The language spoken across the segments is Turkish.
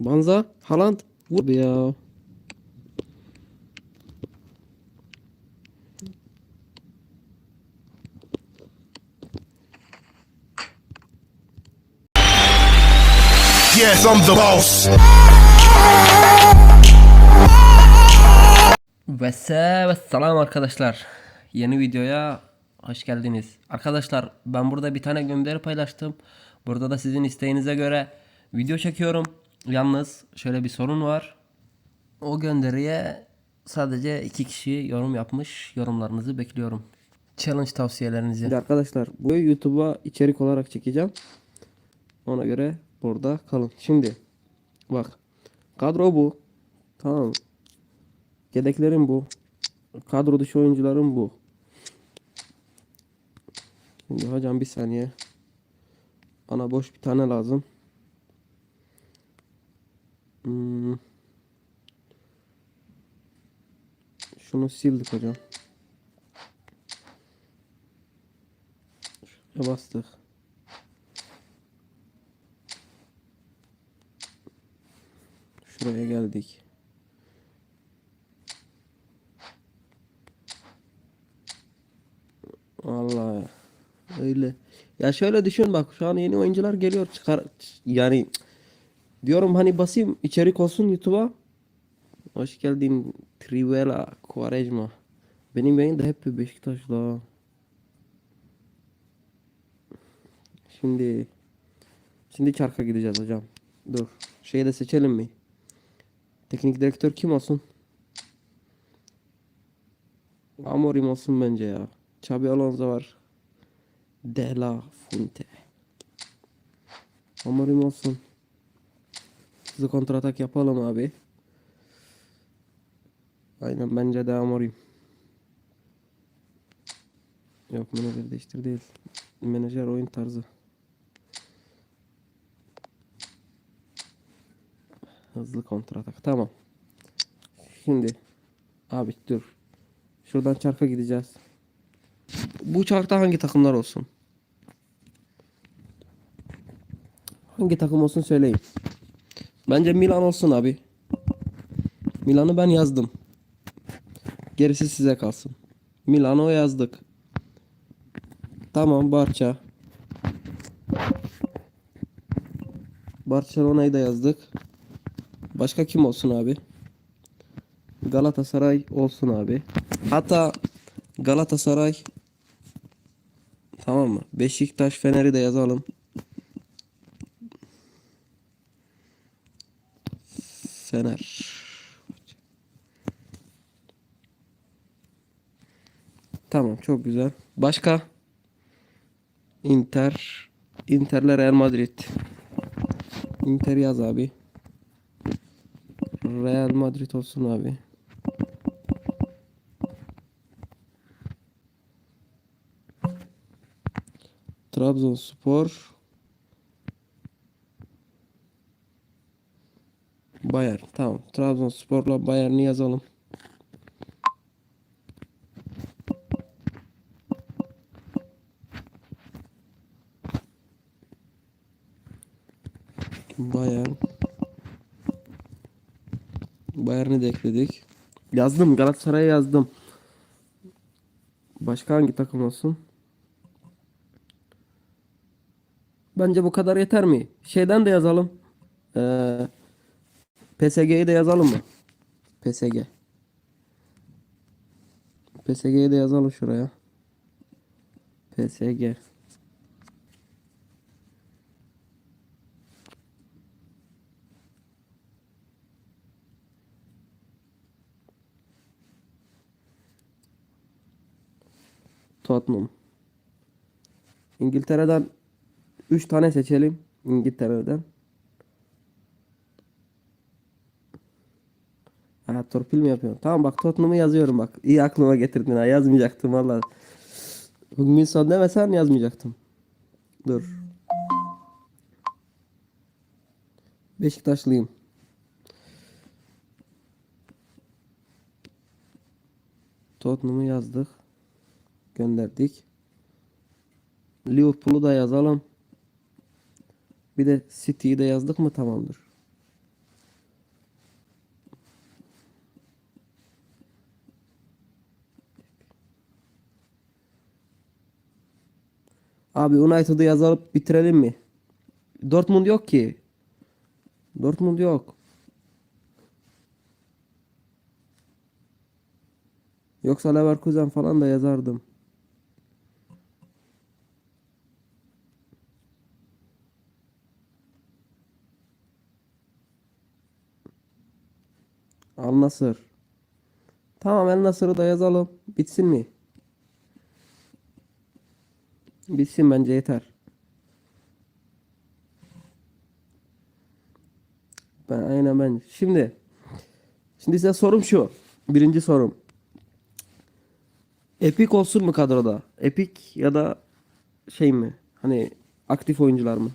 Banza. Haaland. Vur be ya. Yes, I'm the boss. Ve se ve selam arkadaşlar. Yeni videoya hoş geldiniz. Arkadaşlar ben burada bir tane gönderi paylaştım. Burada da sizin isteğinize göre video çekiyorum. Yalnız şöyle bir sorun var. O gönderiye sadece iki kişi yorum yapmış. Yorumlarınızı bekliyorum. Challenge tavsiyelerinizi. Şimdi arkadaşlar bu YouTube'a içerik olarak çekeceğim. Ona göre burada kalın. Şimdi bak kadro bu. Tamam. Yedeklerim bu. Kadro dışı oyuncularım bu. Şimdi hocam bir saniye. Bana boş bir tane lazım. Hmm. Şunu sildik hocam. Şuraya bastık. Şuraya geldik. Vallahi öyle. Ya şöyle düşün bak şu an yeni oyuncular geliyor çıkar yani diyorum hani basayım içerik olsun YouTube'a. Hoş geldin Trivela Quaresma. Benim yayın da hep ha. Şimdi şimdi çarka gideceğiz hocam. Dur. Şeyi de seçelim mi? Teknik direktör kim olsun? Amorim olsun bence ya. Xabi Alonso var. De La Fuente. Amorim olsun. Hızlı kontratak yapalım abi. Aynen bence de Amorim. Yok menajer değiştir değil. Menajer oyun tarzı. Hızlı kontratak. Tamam. Şimdi abi dur. Şuradan çarka gideceğiz. Bu çarkta hangi takımlar olsun? Hangi takım olsun söyleyin. Bence Milan olsun abi. Milan'ı ben yazdım. Gerisi size kalsın. Milano yazdık. Tamam Barça. Barcelona'yı da yazdık. Başka kim olsun abi? Galatasaray olsun abi. Hatta Galatasaray Tamam mı? Beşiktaş Fener'i de yazalım. Fener. Tamam çok güzel. Başka? Inter. Inter'le Real Madrid. Inter yaz abi. Real Madrid olsun abi. Trabzonspor Bayern. Tamam. Trabzonspor'la Bayern'i yazalım. Bayern. Bayern'i de ekledik. Yazdım. Galatasaray'a yazdım. Başka hangi takım olsun? Bence bu kadar yeter mi? Şeyden de yazalım. Ee, PSG'yi de yazalım mı? PSG. PSG'yi de yazalım şuraya. PSG. Tottenham. İngiltere'den 3 tane seçelim. İngiltere'den. Torpil mi yapıyorum? Tamam bak Tottenham'ı yazıyorum bak. İyi aklıma getirdin ha. Yazmayacaktım valla. Bugün son demesen yazmayacaktım. Dur. Beşiktaşlıyım. Tottenham'ı yazdık. Gönderdik. Liverpool'u da yazalım. Bir de City'yi de yazdık mı tamamdır. Abi United'ı yazıp bitirelim mi? Dortmund yok ki. Dortmund yok. Yoksa Leverkusen falan da yazardım. Al Nasır. Tamam El Nasır'ı da yazalım. Bitsin mi? Bitsin bence yeter. Ben aynen ben. Şimdi şimdi size sorum şu. Birinci sorum. Epic olsun mu kadroda? Epic ya da şey mi? Hani aktif oyuncular mı?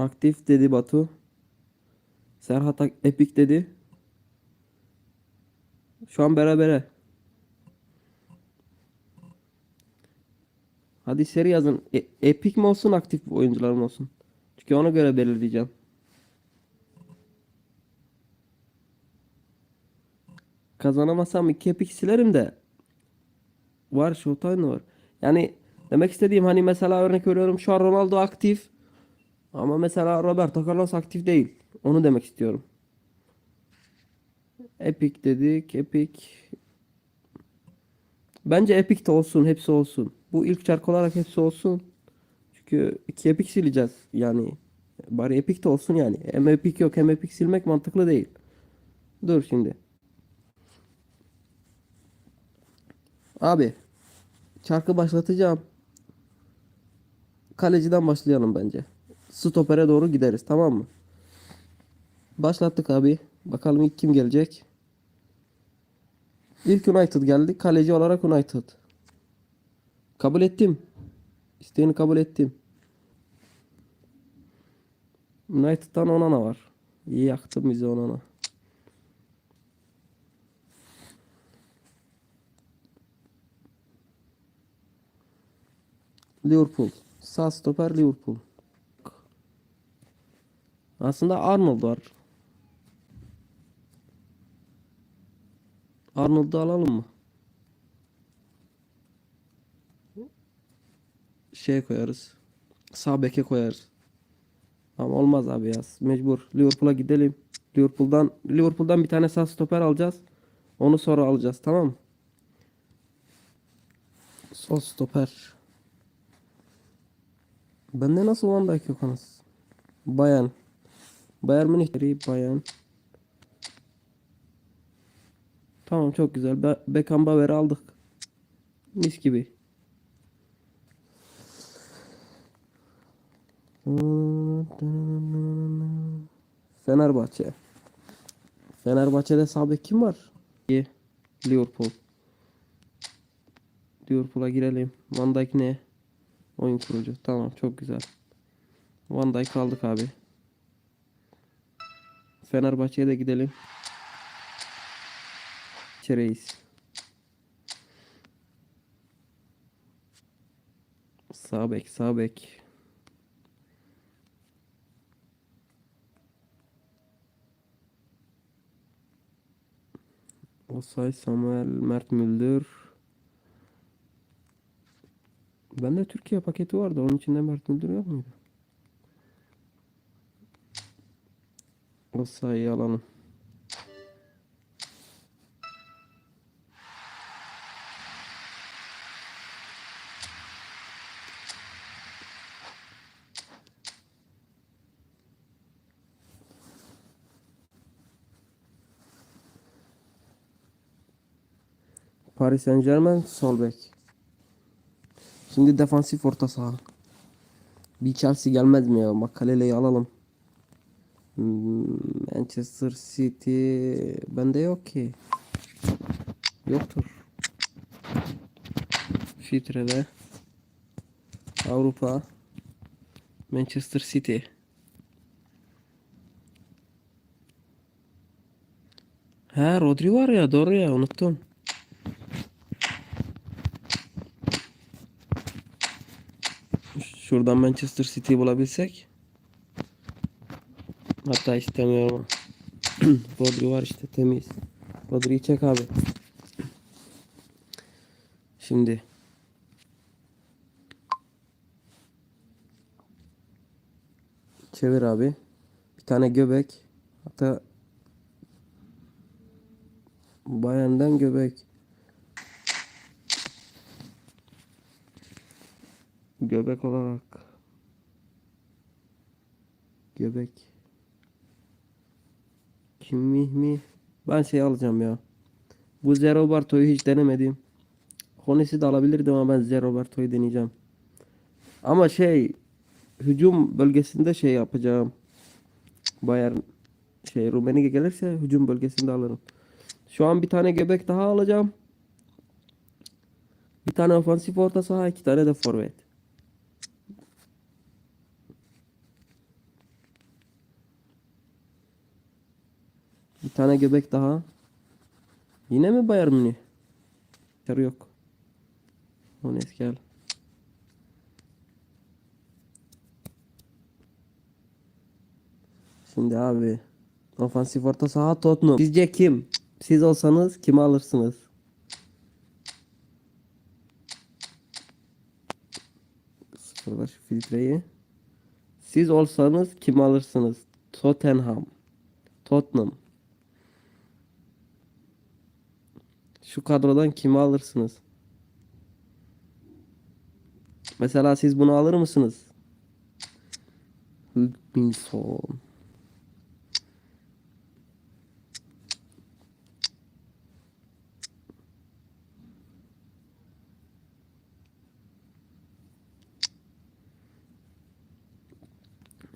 Aktif dedi Batu. Serhat Epic dedi. Şu an berabere. Hadi seri yazın. E- Epic mi olsun aktif oyuncular mı olsun? Çünkü ona göre belirleyeceğim. Kazanamazsam iki Epic silerim de. Var Showtime var. Yani demek istediğim hani mesela örnek veriyorum şu an Ronaldo aktif. Ama mesela Roberto Carlos aktif değil. Onu demek istiyorum. Epic dedik. Epic. Bence Epic de olsun. Hepsi olsun. Bu ilk şarkı olarak hepsi olsun. Çünkü iki Epic sileceğiz. Yani bari Epic de olsun yani. Hem Epic yok hem Epic silmek mantıklı değil. Dur şimdi. Abi. Çarkı başlatacağım. Kaleciden başlayalım bence. Stopere doğru gideriz tamam mı? Başlattık abi. Bakalım ilk kim gelecek? İlk United geldi. Kaleci olarak United. Kabul ettim. İsteğini kabul ettim. United'dan Onana var. İyi yaktın bizi Onana. Liverpool. Sağ stoper Liverpool. Aslında Arnold var. Arnold'u alalım mı? Şey koyarız. Sağ beke koyarız. Ama olmaz abi ya. Mecbur. Liverpool'a gidelim. Liverpool'dan Liverpool'dan bir tane sağ stoper alacağız. Onu sonra alacağız tamam mı? Sol stoper. Bende nasıl Van Dijk yok anasını? Bayan. Bayern Münih'leri Bayan. Tamam çok güzel. Be Beckham Bauer'ı aldık. Mis gibi. Fenerbahçe. Fenerbahçe'de sağ kim var? Liverpool. Liverpool'a girelim. Van Dijk ne? Oyun kurucu. Tamam çok güzel. Van Dijk aldık abi. Fenerbahçe'ye de gidelim. Reis. Sağ bek, sağ bek. Osay, Samuel, Mert Müldür. Bende Türkiye paketi vardı. Onun içinde Mert Müldür yok muydu? Osay'ı alalım. Paris Saint Germain sol bek. Şimdi defansif orta saha. Bir Chelsea gelmez mi ya? Makalele'yi alalım. Hmm, Manchester City bende yok ki. Yoktur. Filtrede. Avrupa. Manchester City. Ha Rodri var ya doğru ya unuttum. Şuradan Manchester City bulabilsek. Hatta istemiyorum. Rodri var işte temiz. Rodri'yi çek abi. Şimdi. Çevir abi. Bir tane göbek. Hatta Bayern'den göbek. Göbek olarak göbek kim mi mi ben şey alacağım ya. Bu Zero Barto'yu hiç denemedim. Hones'i de alabilirdim ama ben Zero Barto'yu deneyeceğim. Ama şey hücum bölgesinde şey yapacağım. Bayern şey Rummenigge gelirse hücum bölgesinde alırım. Şu an bir tane göbek daha alacağım. Bir tane ofansif orta saha iki tane de forvet Bir tane göbek daha. Yine mi Bayern Münih? Sarı yok. Hones gel. Şimdi abi. Ofansif orta saha Tottenham. Sizce kim? Siz olsanız kimi alırsınız? Sıfırlar şu filtreyi. Siz olsanız kimi alırsınız? Tottenham. Tottenham. Şu kadrodan kimi alırsınız? Mesela siz bunu alır mısınız? Hugminson.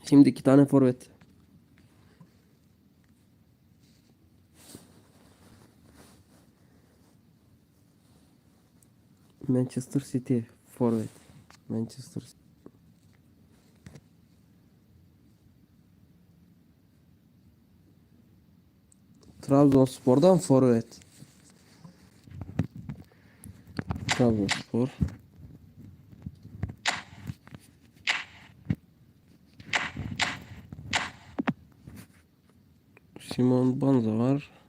Şimdi iki tane forvet. Manchester City forvet. Manchester City. Trabzonspor'dan forvet. Trabzonspor. Simon Banza var.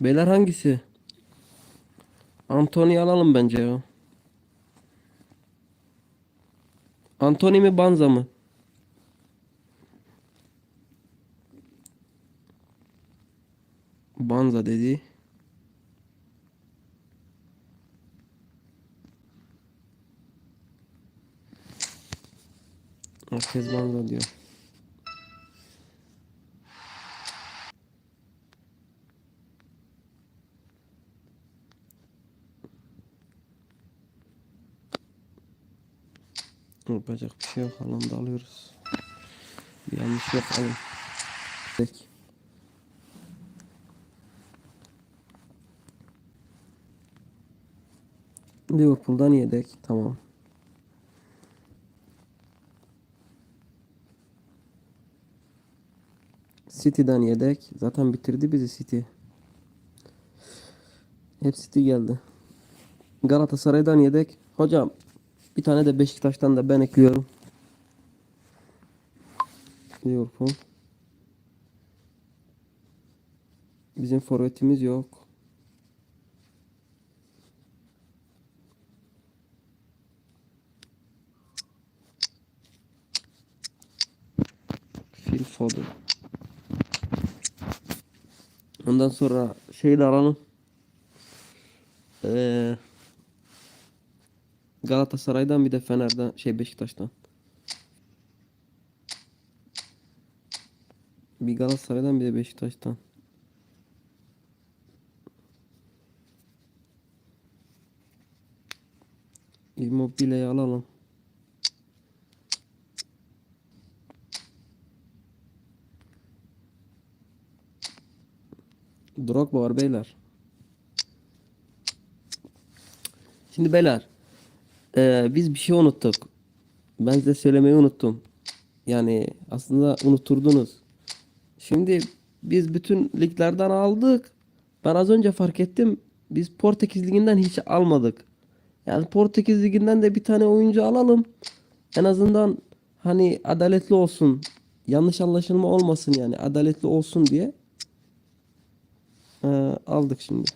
Beyler hangisi? Anthony alalım bence ya. Anthony mi Banza mı? Banza dedi. Herkes Banza diyor. Yapacak bir şey yok. Alanda alıyoruz. Bir yanlış yok alın. Peki. Liverpool'dan yedek. Tamam. City'den yedek. Zaten bitirdi bizi City. Hep City geldi. Galatasaray'dan yedek. Hocam bir tane de Beşiktaş'tan da ben ekliyorum. Liverpool. Bizim forvetimiz yok. Phil Foden. Ondan sonra şeyi de alalım. Ee, Galatasaray'dan bir de Fener'den şey Beşiktaş'tan. Bir Galatasaray'dan bir de Beşiktaş'tan. Immobile'yi alalım. Drogba var beyler. Şimdi beyler. Eee, biz bir şey unuttuk. Ben size söylemeyi unuttum. Yani aslında unutturdunuz. Şimdi biz bütün liglerden aldık. Ben az önce fark ettim. biz Portekiz Ligi'nden hiç almadık. Yani Portekiz Ligi'nden de bir tane oyuncu alalım. En azından hani adaletli olsun. Yanlış anlaşılma olmasın yani. Adaletli olsun diye. Ee, aldık şimdi.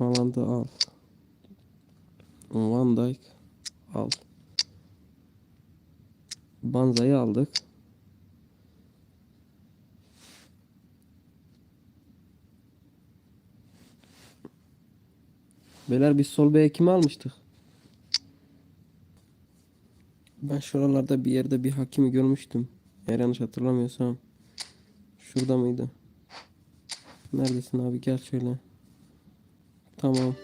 Haaland'ı al. Van Dijk al. Banza'yı aldık. Beyler biz sol beye kimi almıştık? Ben şuralarda bir yerde bir hakimi görmüştüm. Eğer yanlış hatırlamıyorsam. Şurada mıydı? Neredesin abi gel şöyle. Tamam.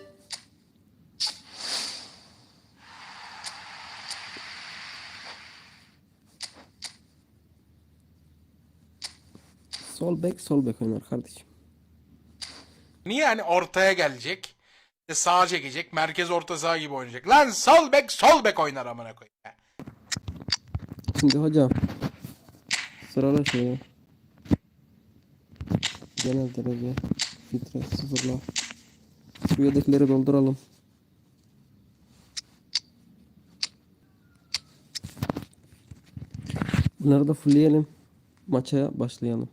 Sol bek sol bek oynar kardeşim. Niye yani ortaya gelecek? İşte sağa çekecek. Merkez orta saha gibi oynayacak. Lan sol bek sol bek oynar amına koyayım. ya. Şimdi hocam sırala şöyle. Genel derece filtre sıfırla. Şu yedekleri dolduralım. Bunları da fullleyelim. Maça başlayalım.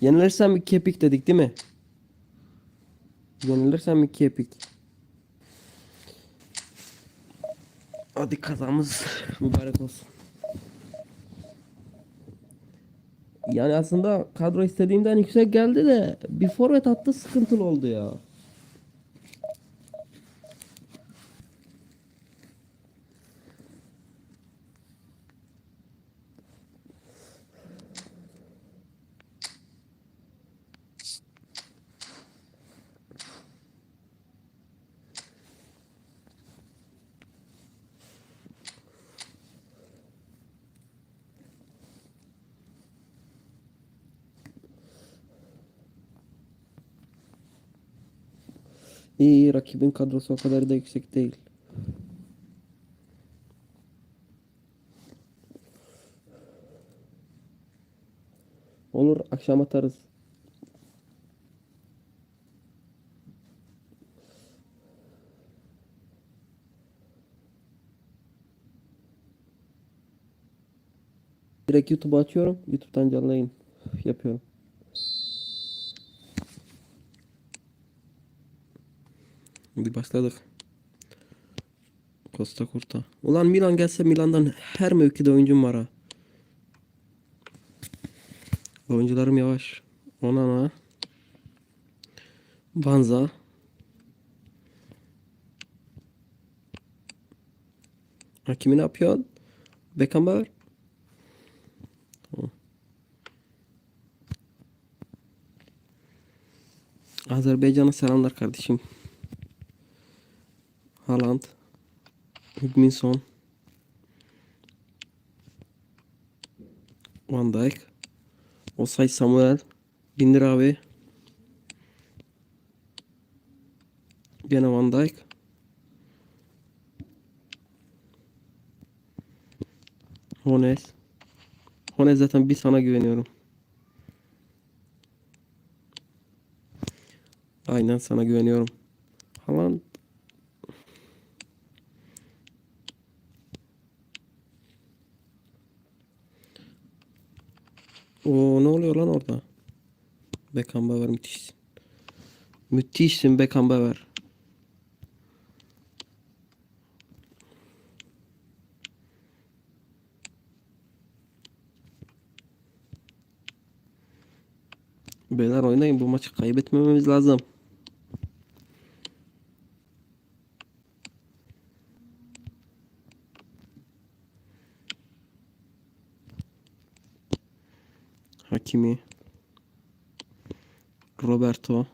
Yenilirsem bir kepik dedik değil mi? Yenilirsem bir kepik. Hadi kazamız mübarek olsun. Yani aslında kadro istediğimden yüksek geldi de bir forvet attı sıkıntılı oldu ya. İyi rakibin kadrosu o kadar da yüksek değil. Olur akşam atarız. Direkt YouTube'a açıyorum. YouTube'dan canlı yayın yapıyorum. Hadi başladık. Costa Curta. Ulan Milan gelse Milan'dan her mevkide oyuncum var ha. Oyuncularım yavaş. Onana. Banza. Ha, kimi ne yapıyorsun? Beckenbauer. Azerbaycan'a selamlar kardeşim. Haaland. Hugminson. Van Dijk. Osay Samuel. Bindir abi. Gene Van Dijk. Hones. Hones zaten bir sana güveniyorum. Aynen sana güveniyorum. Haaland Oo ne oluyor lan orada? Beckenbauer müthişsin. Müthişsin Beckenbauer. Beyler oynayın bu maçı kaybetmememiz lazım. Hakimi. Roberto.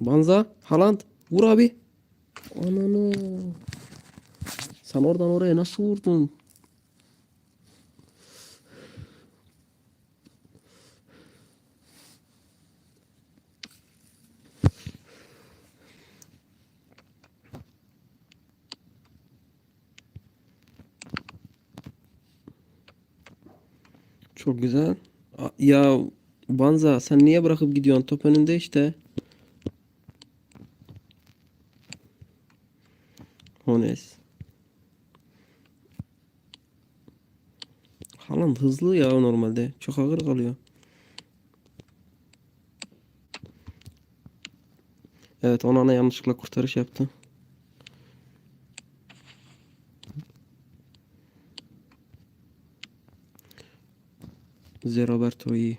Banza. Haaland. Vur abi. Ananı. Sen oradan oraya nasıl vurdun? Çok güzel. Ya Banza sen niye bırakıp gidiyorsun? Top önünde işte. Hones. Haaland hızlı ya normalde. Çok ağır kalıyor. Evet Onana yanlışlıkla kurtarış yaptı. Zé Roberto iyi.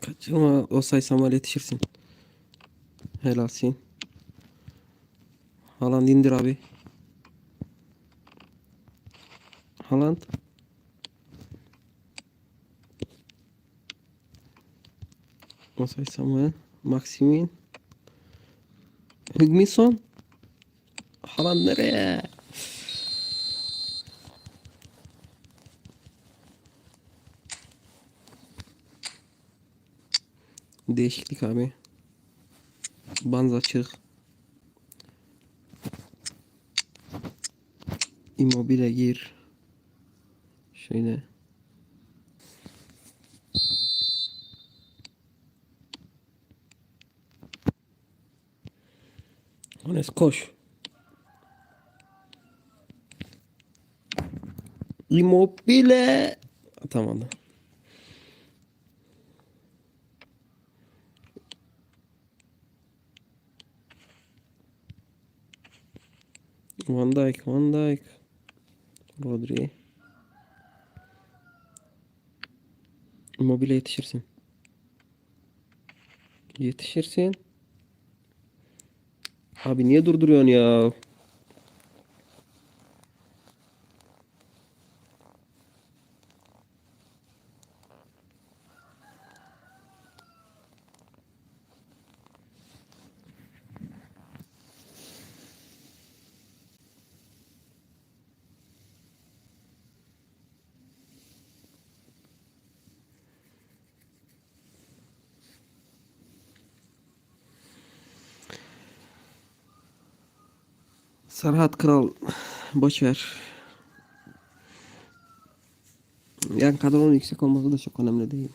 Kaçırma o saysam yetişirsin. Helalsin. Haaland indir abi. Haaland. Osay Samuel. Maximin. Hugminson. Haaland nereye? Değişiklik abi. Banza çık. Immobile gir. Şöyle. Enes koş. Immobile. Atamadı. Van Dijk, Van Dijk. Rodri. Immobile yetişirsin. Yetişirsin. Abi niye durduruyorsun ya? Serhat Kral boş ver. Yani kadronun yüksek olması da çok önemli değil.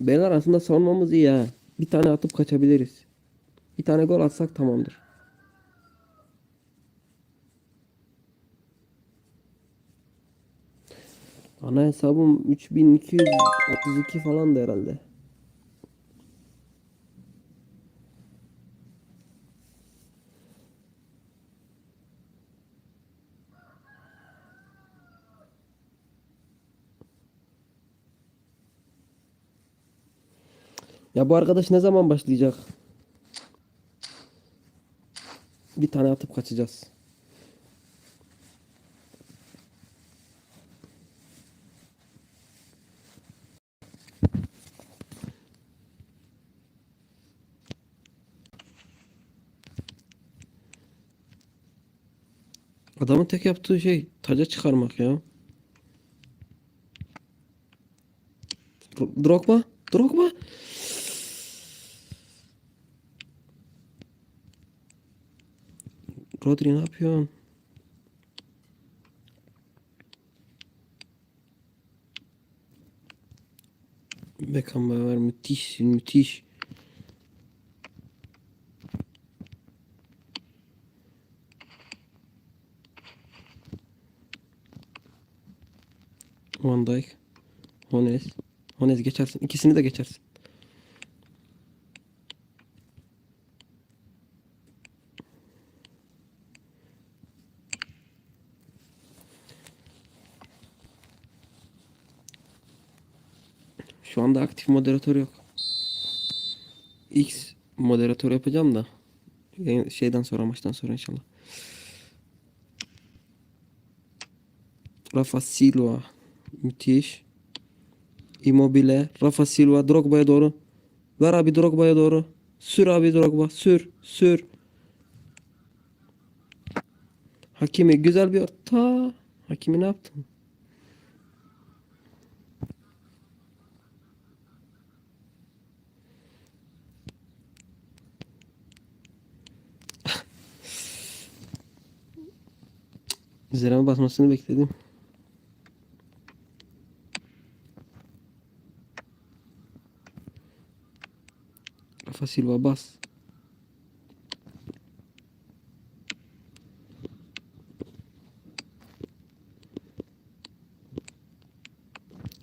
Beyler aslında savunmamız iyi ha. Bir tane atıp kaçabiliriz. Bir tane gol atsak tamamdır. Ana hesabım 3232 falan da herhalde. Ya bu arkadaş ne zaman başlayacak? Bir tane atıp kaçacağız. Adamın tek yaptığı şey taca çıkarmak ya. Dro- Drogba, Drogba. Rodri ne yapıyorsun? Beckenbauer müthiş, müthiş. Van Dijk. Hones. Hones geçersin. İkisini de geçersin. Şu anda aktif moderatör yok. X moderatör yapacağım da. Şeyden sonra maçtan sonra inşallah. Rafa Silva. Müthiş. Immobile. Rafa Silva. Drogba'ya doğru. Ver abi Drogba'ya doğru. Sür abi Drogba. Sür. Sür. Hakimi güzel bir orta. Hakimi ne yaptın? Üzerime basmasını bekledim. Rafa Silva.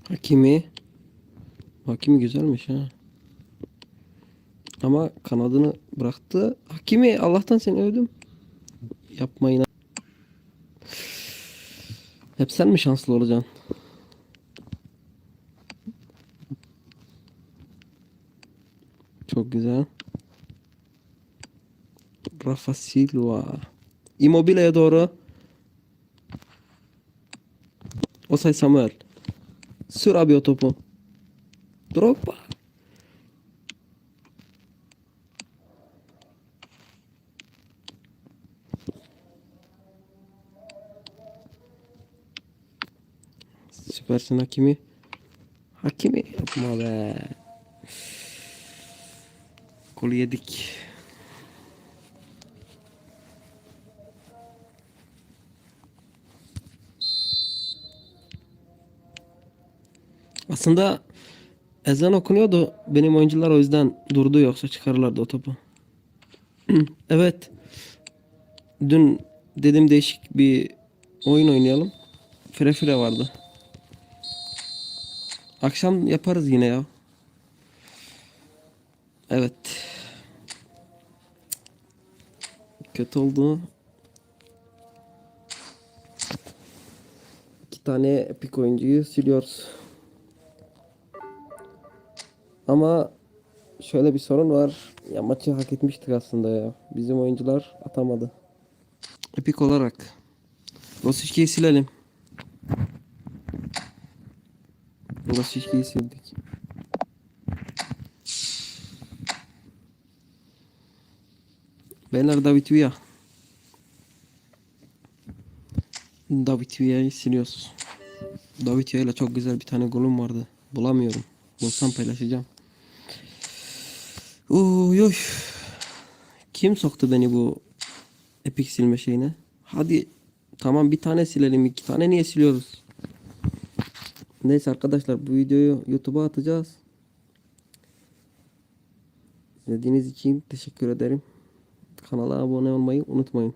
Hakimi. Hakimi güzelmiş ha. Ama kanadını bıraktı. Hakimi Allah'tan seni övdüm. Yapmayın. Hep sen mi şanslı olacaksın? Rafa Silva. Immobile'ye doğru. Osay Samuel. Sür abi o topu. Drogba. Süpersin Hakimi. Hakimi yapma be. Yedik. Aslında ezan okunuyordu. Benim oyuncular o yüzden durdu yoksa çıkarırlardı o topu. evet. Dün dedim değişik bir oyun oynayalım. Fire fire vardı. Akşam yaparız yine ya. Evet. Kötü oldu. İki tane epik oyuncuyu siliyoruz. Ama şöyle bir sorun var. Ya maçı hak etmiştik aslında ya. Bizim oyuncular atamadı. Epik olarak. Rosicki'yi silelim. Rosicki'yi sildik. Beyler David Villa. David Villa'yı siliyoruz. David Villa ile çok güzel bir tane golüm vardı. Bulamıyorum. Bulsam paylaşacağım. Uy uy. Kim soktu beni bu epik silme şeyine? Hadi tamam bir tane silelim. iki tane niye siliyoruz? Neyse arkadaşlar bu videoyu YouTube'a atacağız. İzlediğiniz için teşekkür ederim. Kanala abone olmayı unutmayın.